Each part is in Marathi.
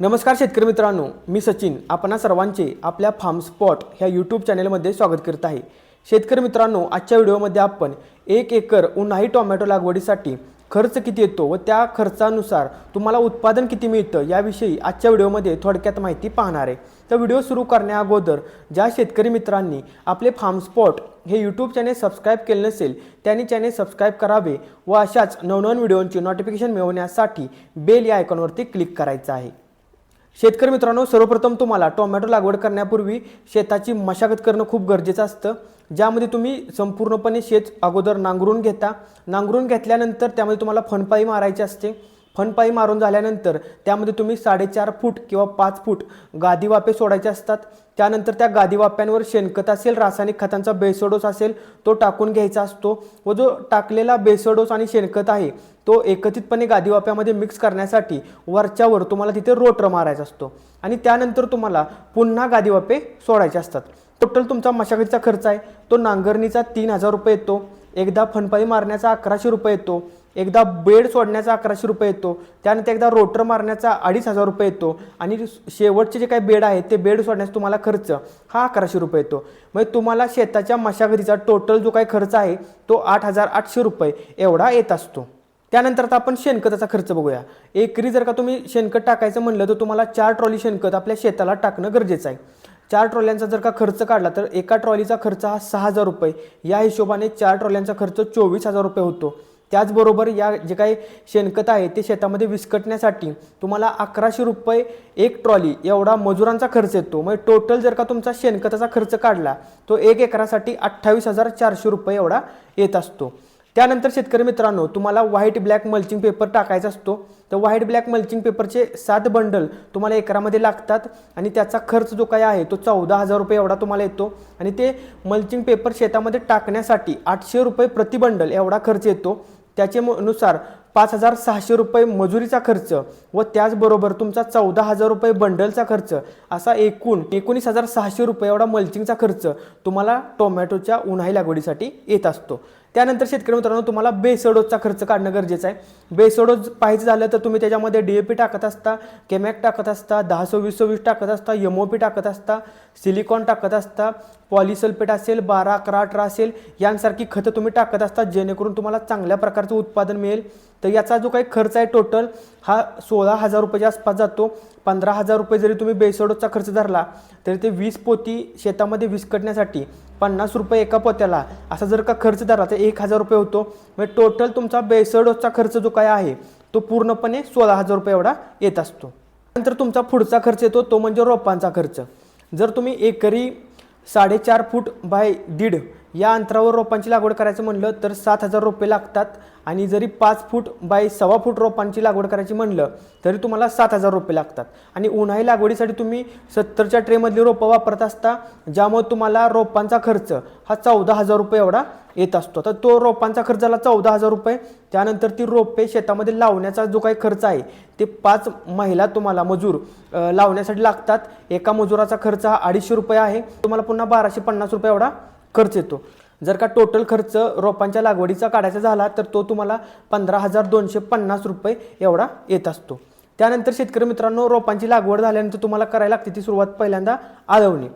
नमस्कार शेतकरी मित्रांनो मी सचिन. आपणा सर्वांचे आपल्या फार्म स्पॉट ह्या यूट्यूब चॅनेलमध्ये स्वागत करत आहे. शेतकरी मित्रांनो आजच्या व्हिडिओमध्ये आपण एक एकर उन्हाळी टोमॅटो लागवडीसाठी खर्च किती येतो व त्या खर्चानुसार तुम्हाला उत्पादन किती मिळतं याविषयी आजच्या व्हिडिओमध्ये थोडक्यात माहिती पाहणार आहे. तर व्हिडिओ सुरू करण्या अगोदर ज्या शेतकरी मित्रांनी आपले फार्म स्पॉट हे यूट्यूब चॅनेल सबस्क्राईब केले नसेल त्यांनी चॅनेल सबस्क्राईब करावे व अशाच नवनवीन व्हिडिओंची नोटिफिकेशन मिळवण्यासाठी बेल या आयकॉनवरती क्लिक करायचं आहे. शेतकरी मित्रांनो सर्वप्रथम तुम्हाला टोमॅटो लागवड करण्यापूर्वी शेताची मशागत करणं खूप गरजेचं असतं. ज्यामध्ये तुम्ही संपूर्णपणे शेत अगोदर नांगरून घेता. नांगरून घेतल्यानंतर त्यामध्ये तुम्हाला फणपाई मारायची असते. फनपाई मारून झाल्यानंतर त्यामध्ये तुम्ही साडेचार फूट किंवा पाच फूट गादीवाफे सोडायचे असतात. त्यानंतर त्या गादीवाप्यांवर शेणखत असेल रासायनिक खतांचा बेसडोस असेल तो टाकून घ्यायचा असतो. व जो टाकलेला बेसडोस आणि शेणखत आहे तो एकत्रितपणे गादीवाफ्यामध्ये मिक्स करण्यासाठी वरच्यावर तुम्हाला तिथे रोटर मारायचा असतो. आणि त्यानंतर तुम्हाला पुन्हा गादीवाफे सोडायचे असतात. टोटल तुमचा मशागतीचा खर्च आहे. तो नांगरणीचा तीन हजार रुपये येतो. एकदा फणपाई मारण्याचा अकराशे रुपये येतो. एकदा बेड सोडण्याचा अकराशे रुपये येतो. त्यानंतर एकदा रोटर मारण्याचा अडीच हजार रुपये येतो. आणि शेवटचे जे काही बेड आहेत ते बेड सोडण्याचा तुम्हाला खर्च हा अकराशे रुपये येतो. म्हणजे तुम्हाला शेताच्या मशागतीचा टोटल जो काही खर्च आहे तो आठ हजार आठशे रुपये एवढा येत असतो. त्यानंतर आता आपण शेणखताचा खर्च बघूया. एकरी जर का तुम्ही शेणखत टाकायचं म्हणलं तर तुम्हाला चार ट्रॉली शेणखत आपल्या शेताला टाकणं गरजेचं आहे. चार ट्रॉल्यांचा जर का खर्च काढला तर एका ट्रॉलीचा खर्च हा सहा हजार रुपये. या हिशोबाने चार ट्रॉल्यांचा खर्च चोवीस हजार रुपये होतो. त्याचबरोबर या जे काही शेणखत आहे ते शेतामध्ये विस्कटण्यासाठी तुम्हाला अकराशे रुपये एक ट्रॉली एवढा मजुरांचा खर्च येतो. म्हणजे टोटल जर का तुमचा शेणखताचा खर्च काढला तो एक एकरासाठी अठ्ठावीस हजार चारशे रुपये एवढा येत असतो. त्यानंतर शेतकरी मित्रांनो तुम्हाला व्हाईट ब्लॅक मल्चिंग पेपर टाकायचा असतो. तर व्हाईट ब्लॅक मल्चिंग पेपरचे सात बंडल तुम्हाला एकरामध्ये लागतात आणि त्याचा खर्च जो काही आहे तो चौदा हजार रुपये एवढा तुम्हाला येतो. आणि ते मल्चिंग पेपर शेतामध्ये टाकण्यासाठी आठशे रुपये प्रतिबंडल एवढा खर्च येतो. त्याचे नुसार पाच हजार सहाशे रुपये मजुरीचा खर्च व त्याचबरोबर तुमचा चौदा हजार रुपये बंडलचा खर्च असा एकूण एकोणीस हजार सहाशे रुपये एवढा मल्चिंगचा खर्च तुम्हाला टोमॅटोच्या उन्हाळी लागवडीसाठी येत असतो. त्यानंतर शेतकरी मित्रांनो तुम्हाला बेसडोजचा खर्च काढणं गरजेचं आहे. बेसडोज पाहायचं झालं तर तुम्ही त्याच्यामध्ये डी ए पी टाकत असता केमॅक टाकत असता दहा सव्वीस सव्वीस टाकत असता एम ओ पी टाकत असता सिलिकॉन टाकत असता पॉलिसल्फेट असेल बारा अकरा अठरा असेल यांसारखी खतं तुम्ही टाकत असता जेणेकरून तुम्हाला चांगल्या प्रकारचं उत्पादन मिळेल. तर याचा जो काही खर्च आहे टोटल हा सोळा हजार रुपयाच्या आसपास जातो. पंधरा हजार रुपये जरी तुम्ही बेसोडोचा खर्च धरला तरी ते वीस पोती शेतामध्ये विस्कटण्यासाठी पन्नास रुपये एका पोत्याला असा जर का खर्च धरला तर एक हजार रुपये होतो. म्हणजे टोटल तुमचा बेसोडोचा खर्च जो काय आहे तो पूर्णपणे सोळा हजार रुपये एवढा येत असतो. नंतर तुमचा पुढचा खर्च येतो तो म्हणजे रोपांचा खर्च. जर तुम्ही एकरी साडेचार फूट बाय दीड या अंतरावर रोपांची लागवड करायचं म्हणलं तर सात हजार रुपये लागतात आणि जरी पाच फूट बाय सव्वा फूट रोपांची लागवड करायची म्हणलं तरी तुम्हाला सात हजार रुपये लागतात. आणि उन्हाळी लागवडीसाठी तुम्ही सत्तरच्या ट्रेमधली रोपं वापरत असता ज्यामुळे तुम्हाला रोपांचा खर्च हा चौदा हजार रुपये एवढा येत असतो. तर तो रोपांचा खर्च झाला चौदा हजार रुपये. त्यानंतर ती रोपे शेतामध्ये लावण्याचा जो काही खर्च आहे ते पाच महिला तुम्हाला मजूर लावण्यासाठी लागतात. एका मजुराचा खर्च हा अडीचशे रुपये आहे. तुम्हाला पुन्हा बाराशे पन्नास रुपये एवढा खर्च येतो. जर का टोटल खर्च रोपांच्या लागवडीचा काढायचा झाला तर तो तुम्हाला पंधरा हजार दोनशे पन्नास रुपये एवढा येत असतो. त्यानंतर शेतकरी मित्रांनो रोपांची लागवड झाल्यानंतर तुम्हाला करायला लागते ती सुरुवात पहिल्यांदा आळवणे.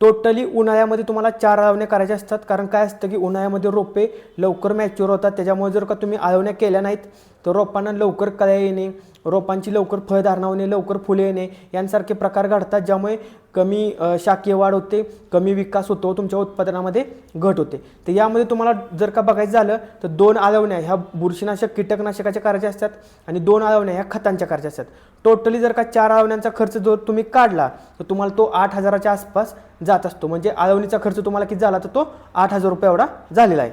टोटली उन्हाळ्यामध्ये तुम्हाला चार आळवण्या करायच्या असतात. कारण काय असतं की उन्हाळ्यामध्ये रोपे लवकर मॅच्युअर होतात. त्याच्यामुळे जर का तुम्ही आळवण्या केल्या नाहीत तर रोपांना लवकर कळ्या येणे रोपांची लवकर फळधारणा होणे लवकर फुले येणे यांसारखे प्रकार घडतात ज्यामुळे कमी शाकीय वाढ होते कमी विकास होतो तुमच्या उत्पादनामध्ये घट होते. तर यामध्ये तुम्हाला जर का बघायचं झालं तर दोन आळवण्या ह्या बुरशीनाशक कीटकनाशकाच्या करायच्या असतात आणि दोन आळवण्या ह्या खतांच्या करायच्या असतात. टोटली जर का चार आळवण्यांचा खर्च जर तुम्ही काढला तर तुम्हाला तो आठ हजाराच्या आसपास जात असतो. म्हणजे आळवणीचा खर्च तुम्हाला किती झाला तर तो आठ हजार रुपये एवढा झालेला आहे.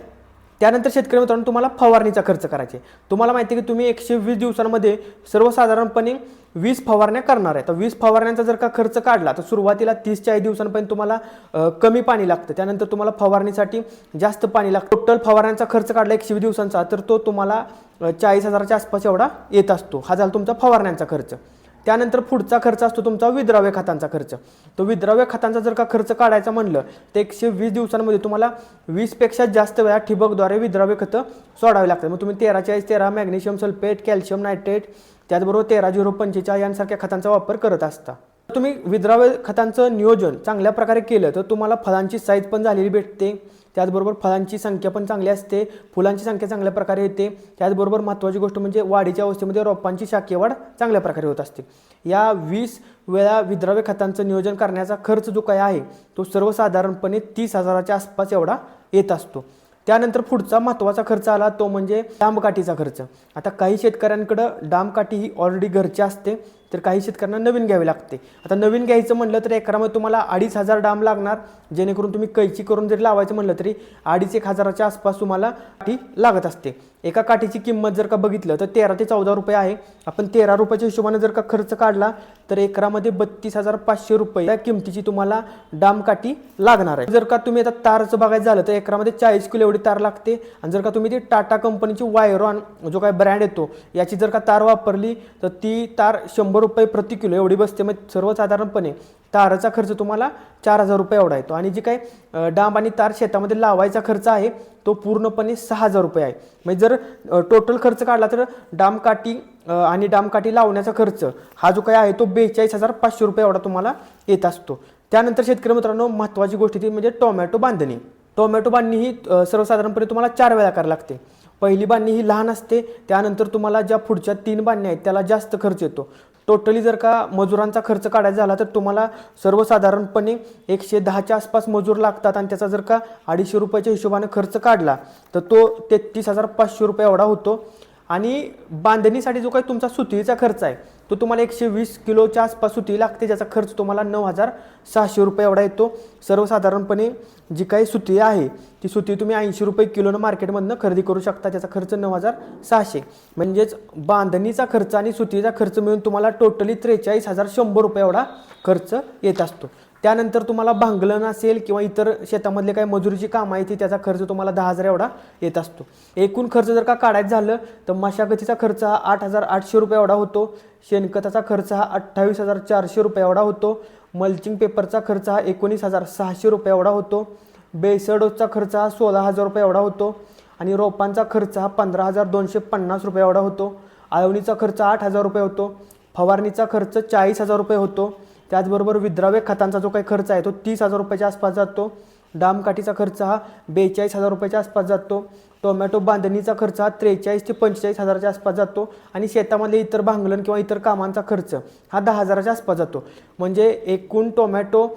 त्यानंतर शेतकरी मित्रांनो तुम्हाला फवारणीचा खर्च करायचे. तुम्हाला माहिती आहे की तुम्ही एकशे वीस दिवसांमध्ये सर्वसाधारणपणे वीस फवारण्या करणार आहे. तर वीस फवारण्यांचा जर का खर्च काढला तर सुरुवातीला तीस चाळीस दिवसांपर्यंत तुम्हाला कमी पाणी लागतं. त्यानंतर तुम्हाला फवारणीसाठी जास्त पाणी लागतं. टोटल फवारण्यांचा खर्च काढला एकशे वीस दिवसांचा तर तो तुम्हाला चाळीस हजाराच्या आसपास एवढा येत असतो. हा झाला तुमचा फवारण्यांचा खर्च. त्यानंतर पुढचा खर्च असतो तुमचा विद्राव्य खतांचा खर्च. तो विद्राव्य खतांचा जर का खर्च काढायचा म्हणलं तर एकशे वीस दिवसांमध्ये तुम्हाला वीसपेक्षा जास्त वेळा ठिबकद्वारे विद्राव्य खतं सोडावे लागतात. मग तुम्ही तेरा चाळीस तेरा मॅग्नेशियम सल्फेट कॅल्शियम नायट्रेट त्याचबरोबर तेरा झिरो पंचेचाळीस यांसारख्या खतांचा वापर करत असता. तुम्ही विद्राव्य खतांचं नियोजन चांगल्या प्रकारे केलं तर तुम्हाला फळांची साईज पण झालेली भेटते. त्याचबरोबर फळांची संख्या पण चांगली असते. फुलांची संख्या चांगल्या प्रकारे येते. त्याचबरोबर महत्त्वाची गोष्ट म्हणजे वाढीच्या अवस्थेमध्ये रोपांची शाखेवाढ वाढ चांगल्या प्रकारे होत असते. या वीस वेळा विद्राव्य खतांचं नियोजन करण्याचा खर्च जो काय आहे तो सर्वसाधारणपणे तीस हजाराच्या आसपास एवढा येत असतो. त्यानंतर पुढचा महत्त्वाचा खर्च आला तो म्हणजे डांबकाठीचा खर्च. आता काही शेतकऱ्यांकडं डांबकाठी ही ऑलरेडी घरची असते. तर काही शेतकऱ्यांना नवीन घ्यावी लागते. आता नवीन घ्यायचं म्हणलं तर एकरामध्ये तुम्हाला अडीच हजार डाम लागणार. जेणेकरून तुम्ही कैची करून जरी लावायचं म्हणलं तरी अडीच एक हजाराच्या आसपास तुम्हाला काठी लागत असते. एका काठीची किंमत जर का बघितलं तर तेरा ते चौदा रुपये आहे. आपण तेरा रुपयाच्या हिशोबाने जर का खर्च काढला तर एकरामध्ये बत्तीस हजार पाचशे रुपये या किमतीची तुम्हाला डाम काठी लागणार आहे. जर का तुम्ही आता तारचं बघायचं झालं तर एकरामध्ये चाळीस किलो एवढी तार लागते. आणि जर का तुम्ही ती टाटा कंपनीची वायरॉन जो काय ब्रँड येतो याची जर का तार वापरली तर ती तार शंभर रुपये प्रति किलो एवढी बसते. मग सर्वसाधारणपणे ताराचा खर्च तुम्हाला चार हजार रुपये एवढा येतो. आणि जी काय डांब आणि तार शेतामध्ये लावायचा खर्च आहे तो पूर्णपणे सहा हजार रुपये आहे. म्हणजे जर टोटल खर्च काढला तर डांबकाठी आणि डांबकाठी लावण्याचा खर्च हा जो काय आहे तो बेचाळीस हजार पाचशे रुपये एवढा तुम्हाला येत असतो. त्यानंतर शेतकरी मित्रांनो महत्त्वाची गोष्ट ती म्हणजे टोमॅटो बांधणी. टोमॅटो बांधणी ही सर्वसाधारणपणे तुम्हाला चार वेळा करावी लागते. पहिली बांधणी ही लहान असते त्यानंतर तुम्हाला ज्या पुढच्या तीन बांधण्या आहेत त्याला जास्त खर्च येतो. टोटली जर का मजुरांचा खर्च काढायचा झाला तर तुम्हाला सर्वसाधारणपणे एकशे दहाच्या आसपास मजूर लागतात आणि त्याचा जर का अडीचशे रुपयाच्या हिशोबाने खर्च काढला तर तो तेहतीस हजार पाचशे रुपये एवढा होतो. आणि बांधणीसाठी जो काही तुमचा सुतळीचा खर्च आहे तो तुम्हाला एकशे वीस किलोच्या आसपास सुती लागते ज्याचा खर्च तुम्हाला नऊ हजार सहाशे रुपये एवढा येतो. सर्वसाधारणपणे जी काही सुती आहे ती सुती तुम्ही ऐंशी रुपये किलोनं मार्केटमधनं खरेदी करू शकता त्याचा खर्च नऊ हजार सहाशे. म्हणजेच बांधणीचा खर्च आणि सुतीचा खर्च मिळून तुम्हाला टोटली त्रेचाळीस हजार शंभर रुपये एवढा खर्च येत असतो. त्यानंतर तुम्हाला भांगलन असेल किंवा इतर शेतामधले काही मजुरीची कामं आहे ती त्याचा खर्च तुम्हाला दहा हजार एवढा येत असतो. एकूण खर्च जर का काढायचं झालं तर मशागतीचा खर्च हा आठ हजार आठशे रुपये एवढा होतो. शेणखताचा खर्च हा अठ्ठावीस हजार चारशे रुपये एवढा होतो. मल्चिंग पेपरचा खर्च हा एकोणीस हजार सहाशे रुपये एवढा होतो. बेसडोसचा खर्च हा सोळा हजार रुपये एवढा होतो. आणि रोपांचा खर्च हा पंधरा हजार दोनशे पन्नास रुपये एवढा होतो. आळवणीचा खर्च आठ हजार रुपये होतो. फवारणीचा खर्च चाळीस हजार रुपये होतो. त्याचबरोबर विद्राव्य खतांचा जो काही खर्च आहे तो तीस हजार रुपयाच्या आसपास जातो. डामकाठीचा खर्च हा बेचाळीस हजार रुपयाच्या आसपास जातो. टोमॅटो बांधणीचा खर्च हा त्रेचाळीस ते पंचेचाळीस हजाराच्या आसपास जातो. आणि शेतामध्ये इतर भांगलन किंवा इतर कामांचा खर्च हा दहा हजाराच्या आसपास जातो. म्हणजे एकूण टोमॅटो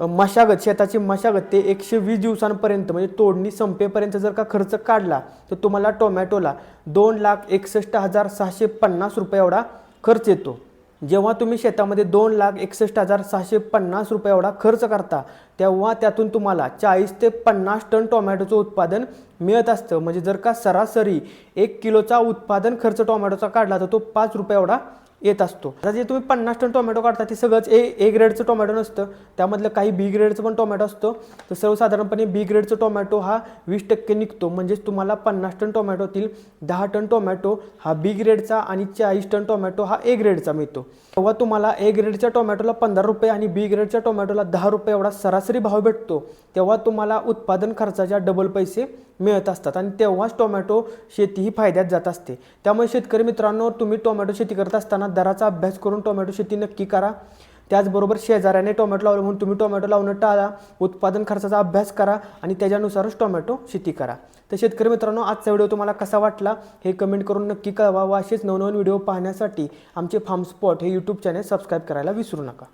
मशागत शेताची मशागत ते एकशे वीस दिवसांपर्यंत म्हणजे तोडणी संपेपर्यंत जर का खर्च काढला तर तुम्हाला टोमॅटोला दोन लाख एकसष्ट हजार सहाशे पन्नास रुपये एवढा खर्च येतो. जेव्हा तुम्ही शेतामध्ये दोन लाख एकसष्ट हजार सहाशे पन्नास रुपये एवढा खर्च करता तेव्हा त्यातून तुम्हाला चाळीस ते पन्नास टन टोमॅटोचं उत्पादन मिळत असतं. म्हणजे जर का सरासरी एक किलोचा उत्पादन खर्च टोमॅटोचा काढला तर तो पाच रुपये एवढा येत असतो. आता जे तुम्ही पन्नास टन टोमॅटो काढता ते सगळंच ए ए ग्रेडचं टोमॅटो नसतं. त्यामधलं काही बी ग्रेडचं पण टोमॅटो असतं. तर सर्वसाधारणपणे बी ग्रेडचं टोमॅटो हा वीस टक्के निघतो. म्हणजेच तुम्हाला पन्नास टन टोमॅटोतील दहा टन टोमॅटो हा बी ग्रेडचा आणि चाळीस टन टोमॅटो हा ए ग्रेडचा मिळतो. तेव्हा तुम्हाला ए ग्रेडच्या टोमॅटोला पंधरा रुपये आणि बी ग्रेडच्या टोमॅटोला दहा रुपये एवढा सरासरी भाव भेटतो. तेव्हा तुम्हाला उत्पादन खर्चाच्या डबल पैसे मिळत असतात आणि तेव्हाच टोमॅटो शेती ही फायद्यात जात असते. त्यामुळे शेतकरी मित्रांनो तुम्ही टोमॅटो शेती करत असताना दराचा अभ्यास करून टोमॅटो शेती नक्की करा. त्याचबरोबर शेजाऱ्याने टोमॅटो लावलं म्हणून तुम्ही टोमॅटो लावणं टाळा. उत्पादन खर्चाचा अभ्यास करा आणि त्याच्यानुसारच टोमॅटो शेती करा. तर शेतकरी मित्रांनो आजचा व्हिडिओ तुम्हाला कसा वाटला हे कमेंट करून नक्की कळवा व असेच नवनवीन व्हिडिओ पाहण्यासाठी आमचे फार्म स्पॉट हे यूट्यूब चॅनल सबस्क्राईब करायला विसरू नका.